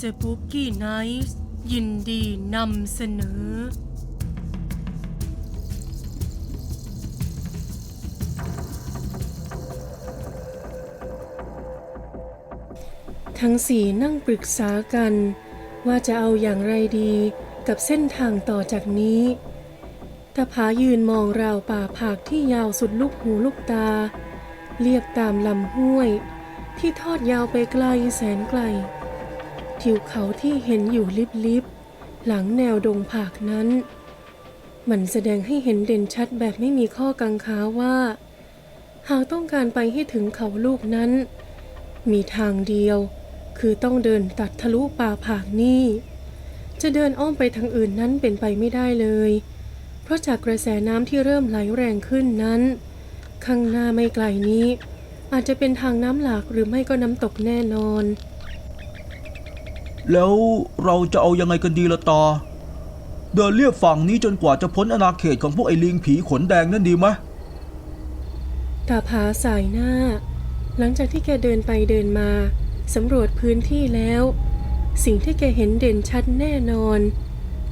สปุกกี้ไนท์ยินดีนำเสนอ ทั้งสี่นั่งปรึกษากัน ว่าจะเอาอย่างไรดีกับเส้นทางต่อจากนี้ตาผายืนมองราวป่าผากที่ยาวสุดลูกหูลูกตา เรียบตามลำห้วย ที่ทอดยาวไปไกลแสนไกล ทิวเขาที่เห็นอยู่ลิบๆ หลังแนวดงผากนั้น มันแสดงให้เห็นเด่นชัดแบบไม่มีข้อกังขาว่า หากต้องการไปให้ถึงเขาลูกนั้น มีทางเดียว คือต้องเดินตัดทะลุป่าผากนี่ จะเดินอ้อมไปทางอื่นนั้นเป็นไปไม่ได้เลย เพราะจากกระแสน้ำที่เริ่มไหลแรงขึ้นนั้น ข้างหน้าไม่ไกลนี้อาจจะเป็นทางน้ำหลากหรือไม่ก็น้ำตกแน่นอน แล้วเราจะเอายังไงกันดีละตา เดินเลียบฝั่งนี้จนกว่าจะพ้นอาณาเขตของพวกไอ้ลิงผีขนแดงนั่นดีไหมตาผาสายหน้า หลังจากที่แกเดินไปเดินมาสำรวจพื้นที่แล้ว สิ่งที่แกเห็นเด่นชัดแน่นอน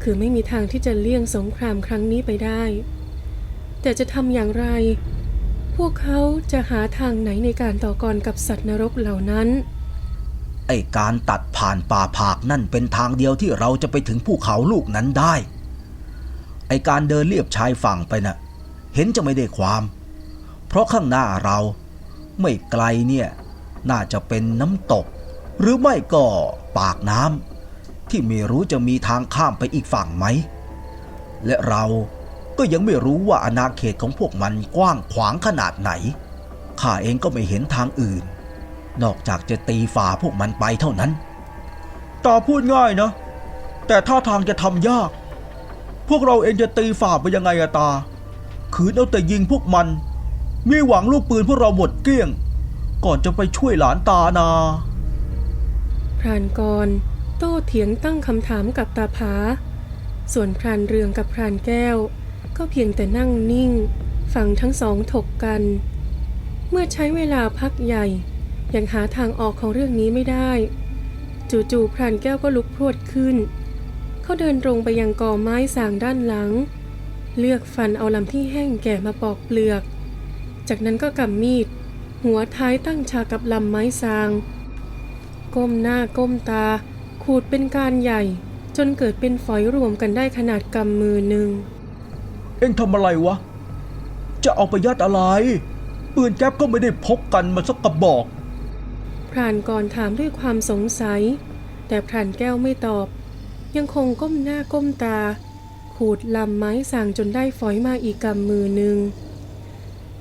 คือไม่มีทางที่จะเลี่ยงสงครามครั้งนี้ไปได้ แต่จะทำอย่างไร พวกเขาจะหาทางไหนในการต่อกรกับสัตว์นรกเหล่านั้น ไอ้การตัดผ่านป่าผากนั่นเป็นทางเดียวที่เราจะไปถึงภูเขาลูกนั้นได้ ไอ้การเดินเลียบชายฝั่งไปน่ะ เห็นจะไม่ได้ความ เพราะข้างหน้าเราไม่ไกลเนี่ยน่าจะเป็นน้ำตก หรือไม่ก็ปากน้ำที่ไม่รู้จะมีทางข้ามไปอีกฝั่งไหม และเราก็ยังไม่รู้ว่าอาณาเขตของพวกมันกว้างขวางขนาดไหนข้าเองก็ไม่เห็นทางอื่น นอกจากจะตีฝ่าพวกมันไปเท่านั้นตาพูดง่ายนะ แต่ท่าทางจะทำยาก พวกเราเองจะตีฝ่าไปยังไงอะตา ขืนเอาแต่ยิงพวกมัน มีหวังลูกปืนพวกเราหมดเกลี้ยง ก่อนจะไปช่วยหลานตานาพรานกรโต้เถียงตั้งคำถามกับตาผา ส่วนพรานเรืองกับพรานแก้ว ก็เพียงแต่นั่งนิ่ง ฟังทั้งสองถกกัน เมื่อใช้เวลาพักใหญ่ ยังหาทางออกของเรื่องนี้ไม่ได้ จู่ๆพรานแก้วก็ลุกพรวดขึ้น เขาเดินตรงไปยังกอไม้สางด้านหลัง เลือกฟันเอาลำที่แห้งแก่มาปอกเปลือก จากนั้นก็กำมีด หัวท้ายตั้งฉากกับลำไม้สาง ก้มหน้าก้มตา ขูดเป็นการใหญ่ จนเกิดเป็นฝอยรวมกันได้ขนาดกำมือหนึ่ง เอ็งทำอะไรวะ จะเอาไปยัดอะไรปืนแก๊ปก็ไม่ได้พกกันมาสักกระบอก พรานกรถามด้วยความสงสัย แต่พรานแก้วไม่ตอบ ยังคงก้มหน้าก้มตา ขูดลำไม้สางจนได้ฝอยมาอีกกำมือหนึ่ง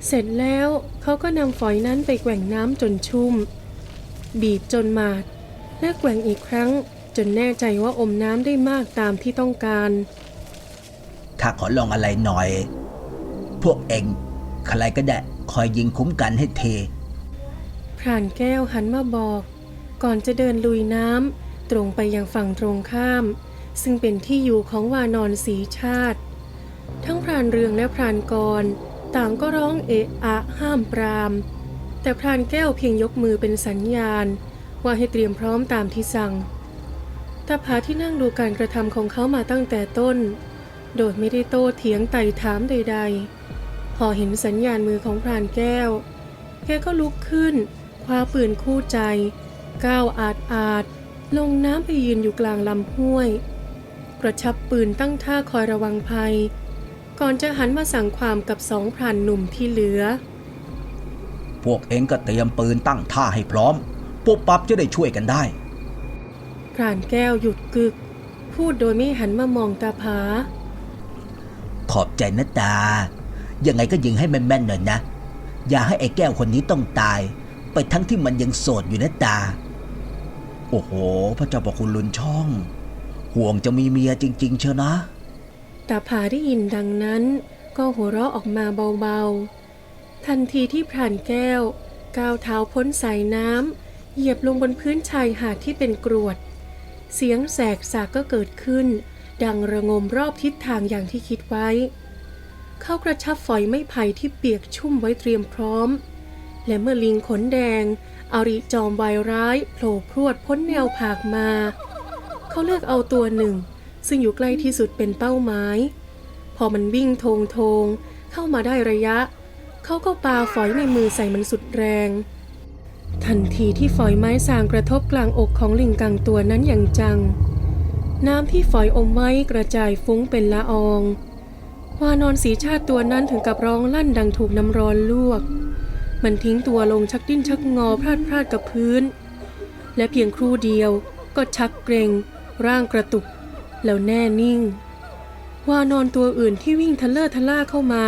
เสร็จแล้วเขาก็นำฝอยนั้นไปแกว่งน้ำจนชุ่ม บีบจนหมาด และแกว่งอีกครั้งจนแน่ใจว่าอมน้ำได้มากตามที่ต้องการข้าขอลองอะไรหน่อย พวกเองใครก็ได้คอยยิงคุ้มกันให้เท รานแก้วหันมาบอก ก่อนจะเดินลุยน้ำตรงไปยังฝั่งตรงข้าม ซึ่งเป็นที่อยู่ของวานอนสีชาติ ทั้งพรานเรืองและพรานกร ต่างก็ร้องเอะอะห้ามปราม แต่พรานแก้วเพียงยกมือเป็นสัญญาณ ว่าให้เตรียมพร้อมตามที่สั่งตาผาที่นั่งดูการกระทำของเขามาตั้งแต่ต้น โดยไม่ได้โต้เถียงไต่ถามใด ๆ พอเห็นสัญญาณมือของพรานแก้ว แกก็ลุกขึ้น คว้าปืนคู่ใจ ก้าวอาดอาดลงน้ำไปยืนอยู่กลางลำห้วย กระชับปืนตั้งท่าคอยระวังภัย ก่อนจะหันมาสั่งความกับสองพรานหนุ่มที่เหลือ พวกเองก็เตรียมปืนตั้งท่าให้พร้อมพวกปั๊บจะได้ช่วยกันได้พรานแก้วหยุดกึก พูดโดยไม่หันมามองตาผา ขอบใจนะตา ยังไงก็ยิงให้แม่นๆหน่อยนะ อย่าให้ไอ้แก้วคนนี้ต้องตาย ไปทั้งที่มันยังโสดอยู่นะตา โอ้โห พระเจ้าประคุณลุนช่อง ห่วงจะมีเมียจริง ๆ เชียวนะ ตาผาได้ยินดังนั้น ก็หัวเราะออกมาเบาๆ ทันทีที่พรานแก้ว ก้าวเท้าพ้นสายน้ำเหยียบลงบนพื้นชายหาดที่เป็นกรวด เสียงแสกสากก็เกิดขึ้น ดังระงมรอบทิศทางอย่างที่คิดไว้ เขากระชับฝอยไม้ไผ่ที่เปียกชุ่มไว้เตรียมพร้อม และเมื่อลิงขนแดงอาริจอมวายร้ายโผล่พรวดพ้นแนวผากมา เขาเลือกเอาตัวหนึ่ง ซึ่งอยู่ใกล้ที่สุดเป็นเป้าหมาย พอมันวิ่งทงทงเข้ามาได้ระยะ เขาก็ปาฝอยในมือใส่มันสุดแรง ทันทีที่ฝอยไม้สางกระทบกลางอกของลิงกังตัวนั้นอย่างจัง น้ำที่ฝอยอมไว้กระจายฟุ้งเป็นละออง วานอนสีชาติตัวนั้นถึงกับร้องลั่นดังถูกน้ำร้อนลวก มันทิ้งตัวลงชักดิ้นชักงอพลาดพลาดกับพื้น และเพียงครู่เดียวก็ชักเกรงร่างกระตุก แล้วแน่นิ่ง วานอนตัวอื่นที่วิ่งทะเลอร์ทะล่าเข้ามา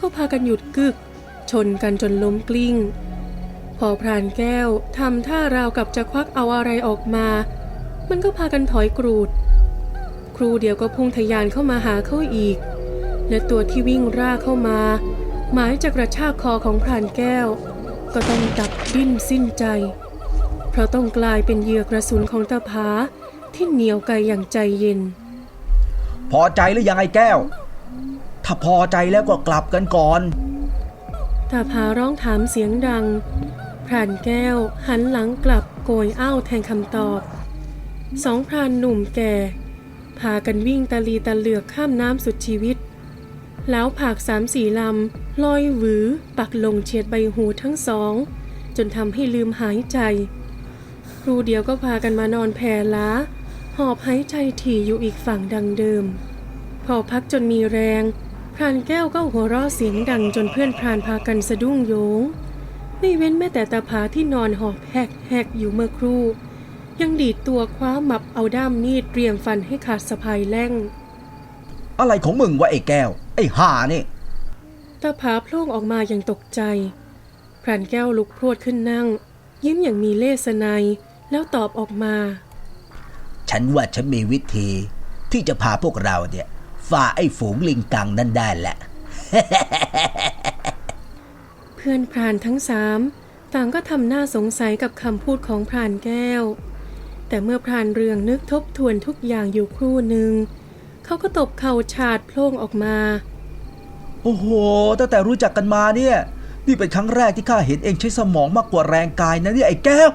ก็พากันหยุดกึก ชนกันจนล้มกลิ้ง พอพรานแก้วทำท่าราวกับจะควักเอาอะไรออกมา มันก็พากันถอยกรูด ครูเดียวก็พุ่งทะยานเข้ามาหาเขาอีก และตัวที่วิ่งร่าเข้ามา หมายจะกระชากคอของพรานแก้ว ก็ต้องดับดิ้นสิ้นใจ เพราะต้องกลายเป็นเหยื่อกระสุนของตาผาที่เหนียวไกลอย่างใจเย็น พอใจหรือยังไอ้แก้ว ถ้าพอใจแล้วก็กลับกันก่อนตาผาร้องถามเสียงดังพรานแก้วหันหลังกลับโกยอ้าวแทนคำตอบ สองพรานหนุ่มแก่ พากันวิ่งตะลีตะเหลือกข้ามน้ำสุดชีวิต แล้วผากสามสี่ลำ ลอยหวือปักลงเฉียดใบหูทั้งสอง จนทำให้ลืมหายใจ ครูเดียวก็พากันมานอนแผ่ล้า หอบหายใจถี่อยู่อีกฝั่งดังเดิม พอพักจนมีแรง พรานแก้วก็หัวเราะเสียงดังจนเพื่อนพรานพากันสะดุ้งโยง ไม่เว้นแม้แต่ตาผาที่นอนหอบแหกแหกอยู่เมื่อครู่ ยังดีดตัวคว้าหมับเอาด้ามมีดเตรียมฟันให้ขาดสะพายแล่ง อะไรของมึงวะไอ้แก้ว ไอ้ห่านี่ ตาผาโพล่งออกมาอย่างตกใจ พรานแก้วลุกพรวดขึ้นนั่ง ยิ้มอย่างมีเลสไนยแล้วตอบออกมา ฉันว่าฉันมีวิธีที่จะพาพวกเราเนี่ยฝ่าไอ้ฝูงลิงกังนั่นได้แหละ เพื่อนพรานทั้งสามต่างก็ทำหน้าสงสัยกับคำพูดของพรานแก้ว แต่เมื่อพรานเรืองนึกทบทวนทุกอย่างอยู่ครู่หนึ่ง เขาก็ตบเข่าฉาดโพล่งออกมา โอ้โห ตั้งแต่รู้จักกันมาเนี่ย นี่เป็นครั้งแรกที่ข้าเห็นเองใช้สมองมากกว่าแรงกายนะเนี่ยไอ้แก้ว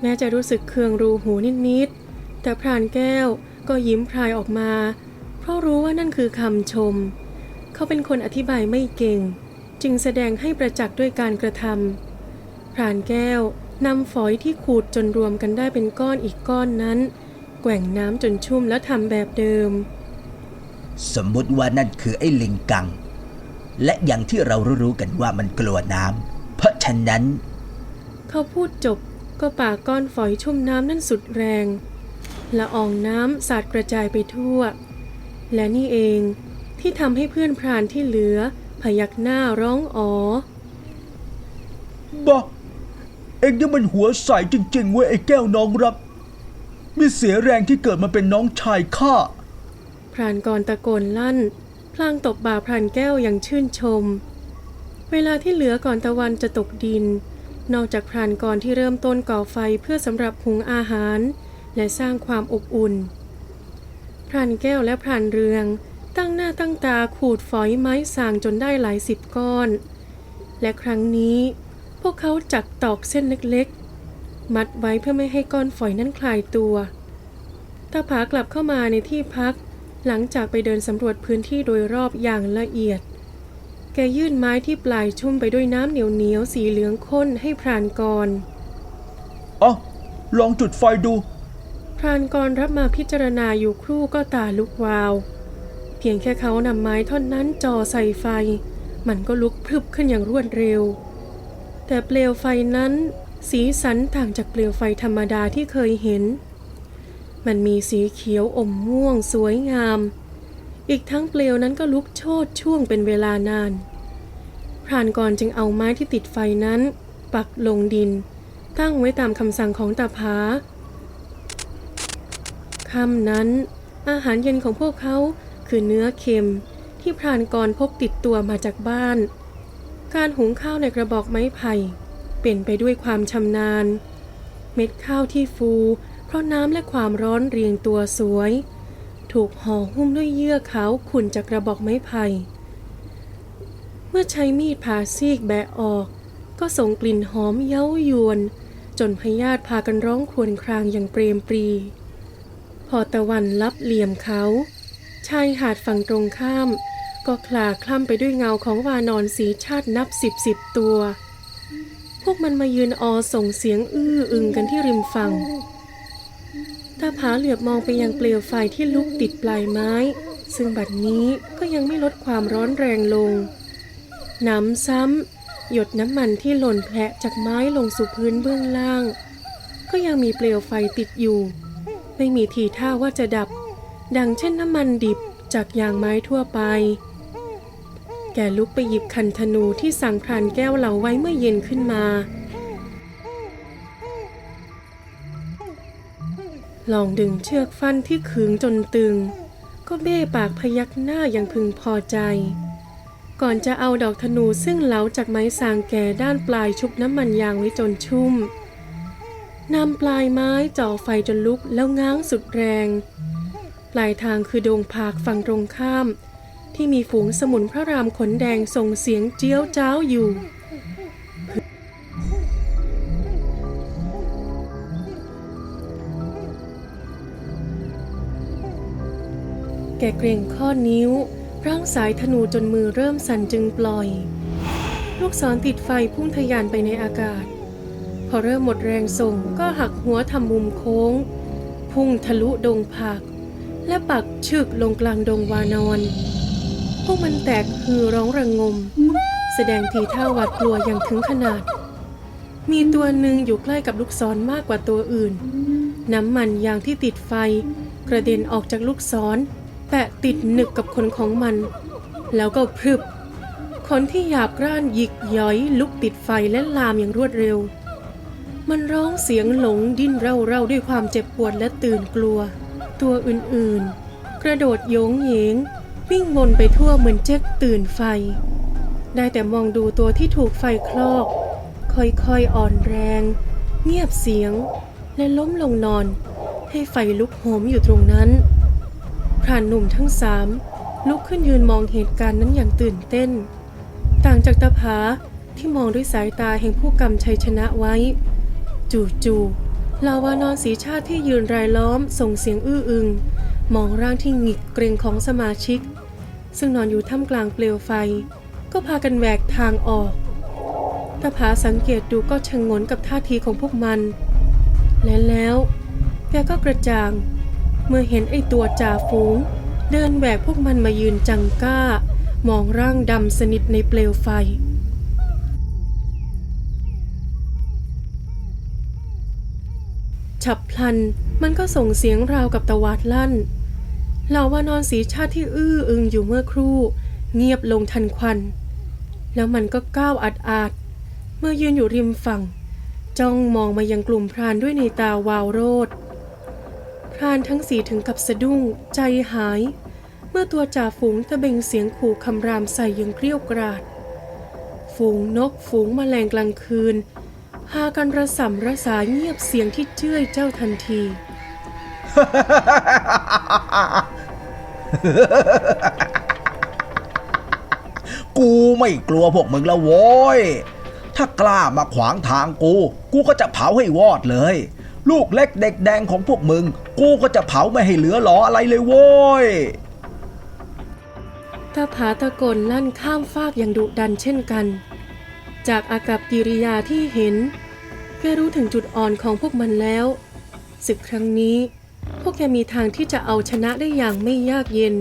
แม้จะรู้สึกเคืองรูหูนิดๆ แต่พรานแก้วก็ยิ้มพรายออกมา เพราะรู้ว่านั่นคือคำชม เขาเป็นคนอธิบายไม่เก่ง จึงแสดงให้ประจักษ์ด้วยการกระทำพรานแก้วนำฝอยที่ขูดจนรวมกันได้เป็นก้อนอีกก้อนนั้น แกว่งน้ำจนชุ่มแล้วทำแบบเดิม สมมุติว่านั่นคือไอ้ลิงกัง และอย่างที่เรารู้ๆกันว่ามันกลัวน้ำเพราะฉะนั้น เขาพูดจบก็ปาก้อนฝอยชุ่มน้ำนั่นสุดแรงละอองน้ำสาดกระจายไปทั่ว และนี่เองที่ทำให้เพื่อนพรานที่เหลือ พยักหน้าร้องอ๋อบ้าเอ็งนี่มันหัวใสจริงๆเว้ยไอ้แก้วน้องรัก มีเสียแรงที่เกิดมาเป็นน้องชายข้า พรานกรตะโกนลั่น พลางตบบ่าพรานแก้วอย่างชื่นชม เวลาที่เหลือก่อนตะวันจะตกดิน นอกจากพรานกรที่เริ่มต้นก่อไฟเพื่อสำหรับหุงอาหาร และสร้างความอบอุ่น พรานแก้วและพรานเรือง ตั้งหน้าตั้งตาขูดฝอยไม้สางจนได้หลายสิบก้อน และครั้งนี้พวกเขาจัดตอกเส้นเล็กๆ มัดไว้เพื่อไม่ให้ก้อนฝอยนั้นคลายตัวตาผากลับเข้ามาในที่พัก หลังจากไปเดินสำรวจพื้นที่โดยรอบอย่างละเอียด แกยื่นไม้ที่ปลายชุ่มไปด้วยน้ำเหนียวๆสีเหลืองข้นให้พรานกรเอาลองจุดไฟดู พรานกรรับมาพิจารณาอยู่ครู่ก็ตาลุกวาว เพียงแค่เขานำไม้ท่อนนั้นจ่อใส่ไฟ มันก็ลุกพรึบขึ้นอย่างรวดเร็ว แต่เปลวไฟนั้น สีสันต่างจากเปลวไฟธรรมดาที่เคยเห็น มันมีสีเขียวอมม่วงสวยงาม อีกทั้งเปลวนั้นก็ลุกโชดช่วงเป็นเวลานาน พรานกรจึงเอาไม้ที่ติดไฟนั้น ปักลงดิน ตั้งไว้ตามคำสั่งของตาผาค่ำนั้น อาหารเย็นของพวกเขาคือเนื้อเค็มที่พรานกรพกติดตัวมาจากบ้าน การหุงข้าวในกระบอกไม้ไผ่ เป็นไปด้วยความชำนาญ เม็ดข้าวที่ฟู ราะน้ำและความร้อนเรียงตัวสวย ถูกห่อหุ้มด้วยเยื่อขาวขุ่นจากกระบอกไม้ไผ่เมื่อใช้มีดผ่าซีกแบะออก ก็ส่งกลิ่นหอมเย้ายวน จนพยาธิพากันร้องครวญครางอย่างเปรมปรี พอตะวันลับเหลี่ยมเขาชายหาดฝั่งตรงข้าม ก็คลาคล่ำไปด้วยเงาของวานอนสีชาตินับสิบสิบตัว พวกมันมายืนออส่งเสียงอื้ออึงกันที่ริมฝั่ง ตาผาเหลือบมองไปยังเปลวไฟที่ลุกติดปลายไม้ ซึ่งบัดนี้ก็ยังไม่ลดความร้อนแรงลงหนำซ้ำ หยดน้ำมันที่หล่นแผละจากไม้ลงสู่พื้นเบื้องล่าง ก็ยังมีเปลวไฟติดอยู่ ไม่มีทีท่าว่าจะดับ ดังเช่นน้ำมันดิบจากยางไม้ทั่วไป แกลุกไปหยิบคันธนูที่สั่งพรานแก้วเหลาไว้เมื่อเย็นขึ้นมา ลองดึงเชือกฟันที่ขึงจนตึง ก็เบ้ปากพยักหน้าอย่างพึงพอใจ ก่อนจะเอาดอกธนูซึ่งเหลาจากไม้สางแก่ด้านปลายชุบน้ำมันยางไว้จนชุ่มนำปลายไม้จ่อไฟจนลุกแล้วง้างสุดแรง ปลายทางคือดงผากฝั่งตรงข้าม ที่มีฝูงสมุนพระรามขนแดงส่งเสียงเจี้ยวจ้าวอยู่ กเกรงข้อนิ้ว ร่างสายธนูจนมือเริ่มสั่นจึงปล่อย ลูกศรติดไฟพุ่งทะยานไปในอากาศ พอเริ่มหมดแรงส่งก็หักหัวทำมุมโค้ง พุ่งทะลุดงผัก และปักชึกลงกลางดงวานอน พวกมันแตกคือร้องระงมแสดงทีท่าหวาดกลัวอย่างถึงขนาด มีตัวหนึ่งอยู่ใกล้กับลูกศรมากกว่าตัวอื่น น้ำมันยางที่ติดไฟกระเด็นออกจากลูกศร แปะติดหนึบกับขนของมัน แล้วก็พรึบขนที่หยาบกร้านหยิกย้อยลุกติดไฟและลามอย่างรวดเร็ว มันร้องเสียงหลงดิ้นเร่าๆด้วยความเจ็บปวดและตื่นกลัว ตัวอื่นๆ กระโดดโยงเหยง วิ่งวนไปทั่วเหมือนเจ๊กตื่นไฟ ได้แต่มองดูตัวที่ถูกไฟคลอก ค่อยๆอ่อนแรง เงียบเสียง และล้มลงนอน ให้ไฟลุกโหมอยู่ตรงนั้น พรานหนุ่มทั้งสามลุกขึ้นยืนมองเหตุการณ์นั้นอย่างตื่นเต้น ต่างจากตาผาที่มองด้วยสายตาแห่งผู้กำชัยชนะไว้ จู่ๆลาวานอนสีชาติที่ยืนรายล้อมส่งเสียงอื้ออึง มองร่างที่หงิกเกรงของสมาชิก ซึ่งนอนอยู่ท่ามกลางเปลวไฟ ก็พากันแหวกทางออกตาผาสังเกตดูก็ชะงงนกับท่าทีของพวกมัน และแล้ว แกก็กระจ่าง เมื่อเห็นไอ้ตัวจ่าฝูง เดินแหวกพวกมันมายืนจังก้า มองร่างดำสนิทในเปลวไฟ ฉับพลันมันก็ส่งเสียงราวกับตะวัดลั่นเหล่าวานอนสีชาติที่อื้ออึงอยู่เมื่อครู่ เงียบลงทันควัน แล้วมันก็ก้าวอาดอาดเมื่อยืนอยู่ริมฝั่ง จ้องมองมายังกลุ่มพรานด้วยในตาวาวโรด พรานทั้งสี่ถึงกับสะดุ้ง ใจหาย เมื่อตัวจ่าฝูงตะเบงเสียงขู่คำรามใส่ยังเกรี้ยวกราด ฝูงนกฝูงแมลงกลางคืน พากันระสำระสายเงียบเสียงที่เจ้ยเจ้าทันที กูไม่กลัวพวกมึงแล้วโว้ย ถ้ากล้ามาขวางทางกู กูก็จะเผาให้วอดเลยลูกเล็กเด็กแดงของพวกมึง กูก็จะเผาไม่ให้เหลือหลออะไรเลยโว้ยตาผาตะโกนลั่นข้ามฟากอย่างดุดันเช่นกัน จากอากับกิริยาที่เห็นแกรู้ถึงจุดอ่อนของพวกมันแล้วศึกครั้งนี้พวกแกมีทางที่จะเอาชนะได้อย่างไม่ยากเย็น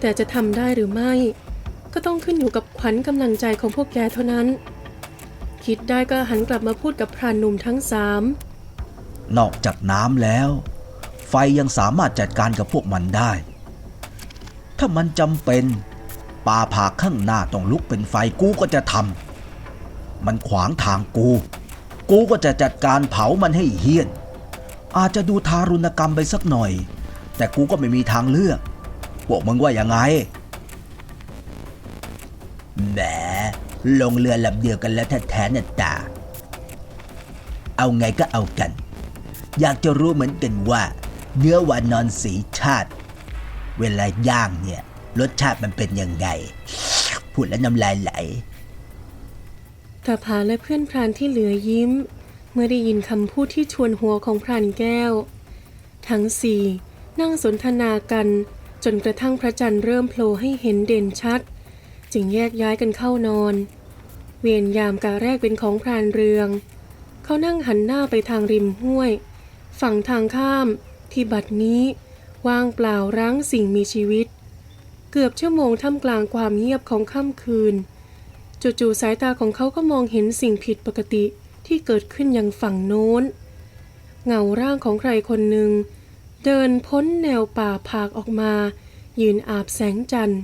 แต่จะทำได้หรือไม่ ก็ต้องขึ้นอยู่กับขวัญกำลังใจของพวกแกเท่านั้น คิดได้ก็หันกลับมาพูดกับพรานหนุ่มทั้งสามนอกจากน้ำแล้วไฟยังสามารถจัดการกับพวกมันได้ ถ้ามันจำเป็นป่าผาข้างหน้าต้องลุกเป็นไฟกูก็จะทำมันขวางทางกู กูก็จะจัดการเผามันให้เฮี้ยน อาจจะดูทารุณกรรมไปสักหน่อย แต่กูก็ไม่มีทางเลือกพวกมึงว่ายังไงแหมลงเรือลำเดียวกันแล้วแท้ๆเนี่ยตา เอาไงก็เอากัน อยากจะรู้เหมือนกันว่า เนื้อวานอนสีชาติ เวลาย่างเนี่ย รสชาติมันเป็นยังไงพูดแล้วน้ำลายไหลตาผาและเพื่อนพรานที่เหลือยิ้ม เมื่อได้ยินคำพูดที่ชวนหัวของพรานแก้ว ทั้งสี่นั่งสนทนากันจนกระทั่งพระจันทร์เริ่มโผล่ให้เห็นเด่นชัด จึงแยกย้ายกันเข้านอน เวียนยามกาแรกเป็นของพรานเรือง เขานั่งหันหน้าไปทางริมห้วย ฝั่งทางข้าม ที่บัดนี้ว่างเปล่าร้างสิ่งมีชีวิต เกือบชั่วโมงท่ามกลางความเงียบของค่ำคืน จู่ๆสายตาของเขาก็มองเห็นสิ่งผิดปกติที่เกิดขึ้นยังฝั่งโน้น เงาร่างของใครคนหนึ่ง เดินพ้นแนวป่าผากออกมา ยืนอาบแสงจันทร์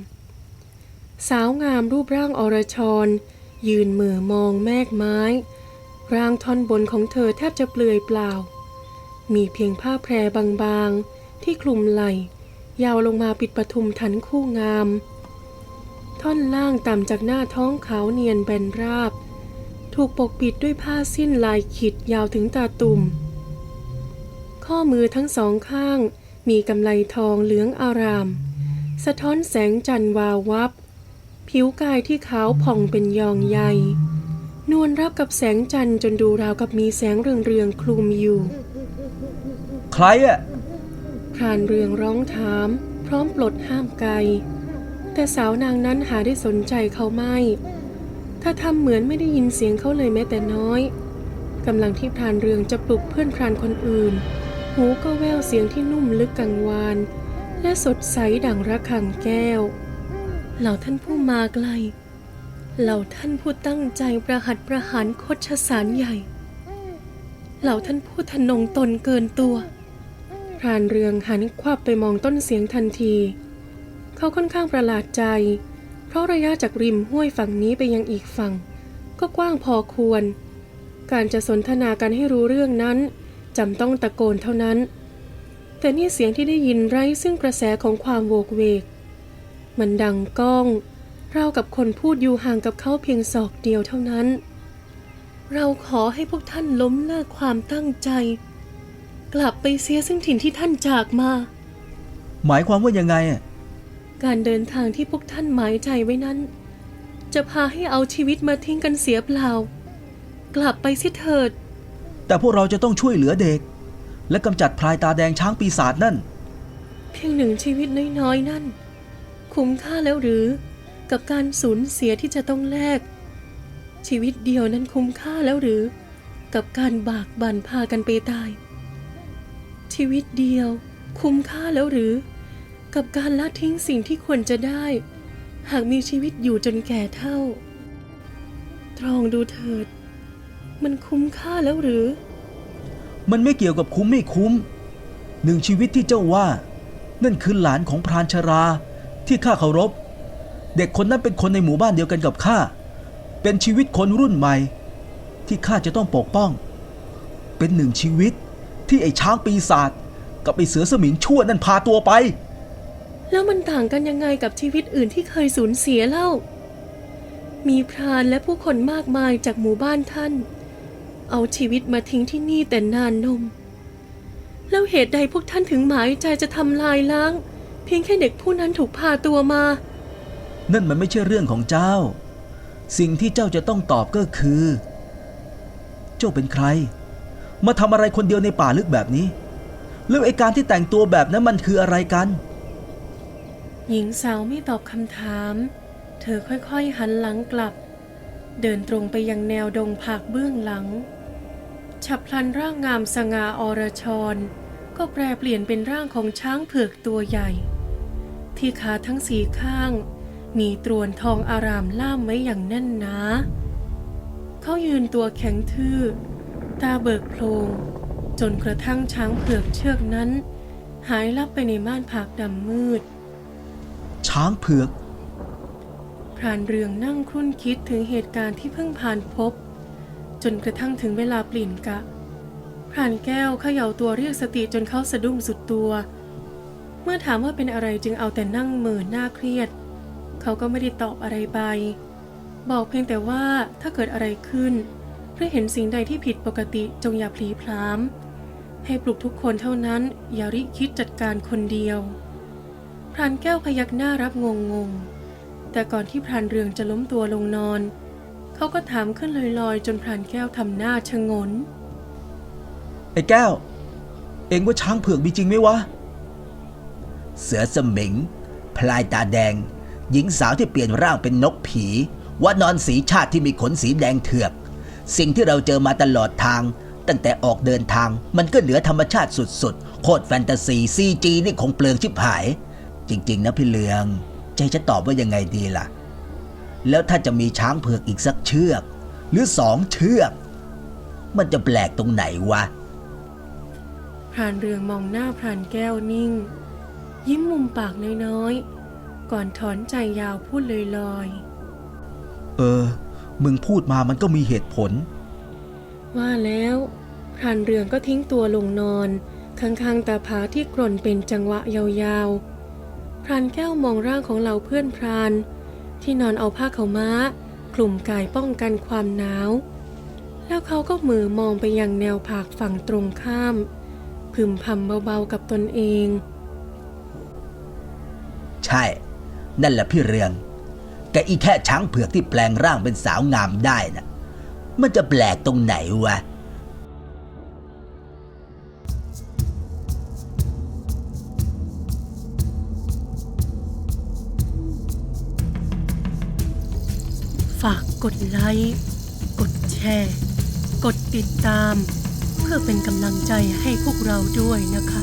สาวงามรูปร่างอรชร ยืนเหม่อมองแมกไม้ ร่างท่อนบนของเธอแทบจะเปลือยเปล่า มีเพียงผ้าแพรบางๆ ที่คลุมไหล่ ยาวลงมาปิดปทุมทันคู่งาม ท่อนล่างต่ำจากหน้าท้องขาวเนียนแบนราบ ถูกปกปิดด้วยผ้าสิ้นลายขีดยาวถึงตาตุ่ม ข้อมือทั้งสองข้างมีกำไลทองเหลืองอาราม สะท้อนแสงจันทร์วาววับ ผิวกายที่ขาวผ่องเป็นยองใยนวลรับกับแสงจันทร์จนดูราวกับมีแสงเรืองๆคลุมอยู่ รอะพรานเรืองร้องถาม พร้อมปลดห้ามไกล แต่สาวนางนั้นหาได้สนใจเขาไม่ ถ้าทำเหมือนไม่ได้ยินเสียงเขาเลยแม้แต่น้อยกำลังที่พรานเรืองจะปลุกเพื่อนพรานคนอื่น หูก็แววเสียงที่นุ่มลึกกังวาน และสดใสดังระฆังแก้ว เหล่าท่านผู้มาไกล เหล่าท่านผู้ตั้งใจประหัตประหารโคดชสารใหญ่ เหล่าท่านผู้ทะนงตนเกินตัว พรานเรืองหันควับไปมองต้นเสียงทันที เขาค่อนข้างประหลาดใจ เพราะระยะจากริมห้วยฝั่งนี้ไปยังอีกฝั่ง ก็กว้างพอควร การจะสนทนากันให้รู้เรื่องนั้นจำต้องตะโกนเท่านั้น แต่นี่เสียงที่ได้ยินไร้ซึ่งกระแสของความโวกเวก มันดังก้องเรากับคนพูดอยู่ห่างกับเขาเพียงศอกเดียวเท่านั้น เราขอให้พวกท่านล้มเลิกความตั้งใจ กลับไปเสียซึ่งถิ่นที่ท่านจากมา หมายความว่ายังไงอะการเดินทางที่พวกท่านหมายใจไว้นั้น จะพาให้เอาชีวิตมาทิ้งกันเสียเปล่า กลับไปเสิเถิด แต่พวกเราจะต้องช่วยเหลือเด็ก และกำจัดพลายตาแดงช้างปีศาจนั่น เพียงหนึ่งชีวิตน้อยๆนั่น คุ้มค่าแล้วหรือ กับการสูญเสียที่จะต้องแลก ชีวิตเดียวนั้นคุ้มค่าแล้วหรือ กับการบากบั่นพากันไปตาย ชีวิตเดียว คุ้มค่าแล้วหรือ กับการละทิ้งสิ่งที่ควรจะได้ หากมีชีวิตอยู่จนแก่เท่า ตรองดูเถิด มันคุ้มค่าแล้วหรือ มันไม่เกี่ยวกับคุ้มไม่คุ้ม หนึ่งชีวิตที่เจ้าว่า นั่นคือหลานของพรานชรา ที่ข้าเคารพ เด็กคนนั้นเป็นคนในหมู่บ้านเดียวกันกับข้า เป็นชีวิตคนรุ่นใหม่ ที่ข้าจะต้องปกป้อง เป็นหนึ่งชีวิต ที่ไอ้ช้างปีศาจกับไอ้เสือสมิงชั่วนั่นพาตัวไป แล้วมันต่างกันยังไงกับชีวิตอื่นที่เคยสูญเสียเล่า มีพรานและผู้คนมากมายจากหมู่บ้านท่าน เอาชีวิตมาทิ้งที่นี่แต่นานนม แล้วเหตุใดพวกท่านถึงหมายใจจะทำลายล้าง เพียงแค่เด็กผู้นั้นถูกพาตัวมา นั่นมันไม่ใช่เรื่องของเจ้า สิ่งที่เจ้าจะต้องตอบก็คือ เจ้าเป็นใคร มาทำอะไรคนเดียวในป่าลึกแบบนี้ แล้วไอการที่แต่งตัวแบบนั้นมันคืออะไรกัน หญิงสาวไม่ตอบคำถาม เธอค่อยๆหันหลังกลับ เดินตรงไปยังแนวดงผักเบื้องหลัง ฉับพลันร่างงามสง่าอรชร ก็แปลเปลี่ยนเป็นร่างของช้างเผือกตัวใหญ่ ที่ขาทั้งสี่ข้าง มีตรวนทองอารามล่ามไว้อย่างแน่นหนาเขายืนตัวแข็งทื่อ ตาเบิกโพลงจนกระทั่งช้างเผือกเชือกนั้น หายลับไปในม่านผักดำมืด ช้างเผือก พรานเรืองนั่งครุ่นคิดถึงเหตุการณ์ที่เพิ่งผ่านพบ จนกระทั่งถึงเวลาเปลี่ยนกะ พรานแก้วเขย่าตัวเรียกสติจนเขาสะดุ้งสุดตัว เมื่อถามว่าเป็นอะไรจึงเอาแต่นั่งเหมือหน้าเครียด เขาก็ไม่ได้ตอบอะไรไป บอกเพียงแต่ว่าถ้าเกิดอะไรขึ้นห รือเห็นสิ่งใดที่ผิดปกติจงอย่าพลีพรามให้ปลุกทุกคนเท่านั้น อย่าริคิดจัดการคนเดียว พรานแก้วพยักหน้ารับงงงแต่ก่อนที่พรานเรืองจะล้มตัวลงนอน เขาก็ถามขึ้นลอยๆ จนพรานแก้วทำหน้าชะงน ไอ้แก้ว เองว่าช้างเผือกมีจริงไหมวะ เสือสมิง พลายตาแดง หญิงสาวที่เปลี่ยนร่างเป็นนกผี ว่านอนสีชาติที่มีขนสีแดงเถือก สิ่งที่เราเจอมาตลอดทาง ตั้งแต่ออกเดินทางมันก็เหนือธรรมชาติสุดๆ โคตรแฟนตาซีซีจีนี่คงเปลืองชิบหาย จริง ๆ นะพี่เลืองใจจะตอบว่ายังไงดีล่ะ แล้วถ้าจะมีช้างเผือกอีกสักเชือก หรือสองเชือก มันจะแปลกตรงไหนวะพรานเรืองมองหน้าพรานแก้วนิ่ง ยิ้มมุมปากน้อยๆ ก่อนถอนใจยาวพูดลอยๆ เออ มึงพูดมามันก็มีเหตุผล ว่าแล้วพรานเรืองก็ทิ้งตัวลงนอน ข้างๆตาผาที่กร่นเป็นจังหวะยาวๆ พรานแก้วมองร่างของเราเพื่อนพราน ที่นอนเอาผ้าเขาวม้า คลุมกายป้องกันความหนาว แล้วเขาก็มือมองไปยังแนวผากฝั่งตรงข้าม พึมพำเบาๆกับตนเอง ใช่ นั่นแหละพี่เรือง แกอีแค่ช้างเผือกที่แปลงร่างเป็นสาวงามได้นะมันจะแปลกตรงไหนวะฝากกดไลค์ กดแชร์ กดติดตาม เพื่อเป็นกำลังใจให้พวกเราด้วยนะคะ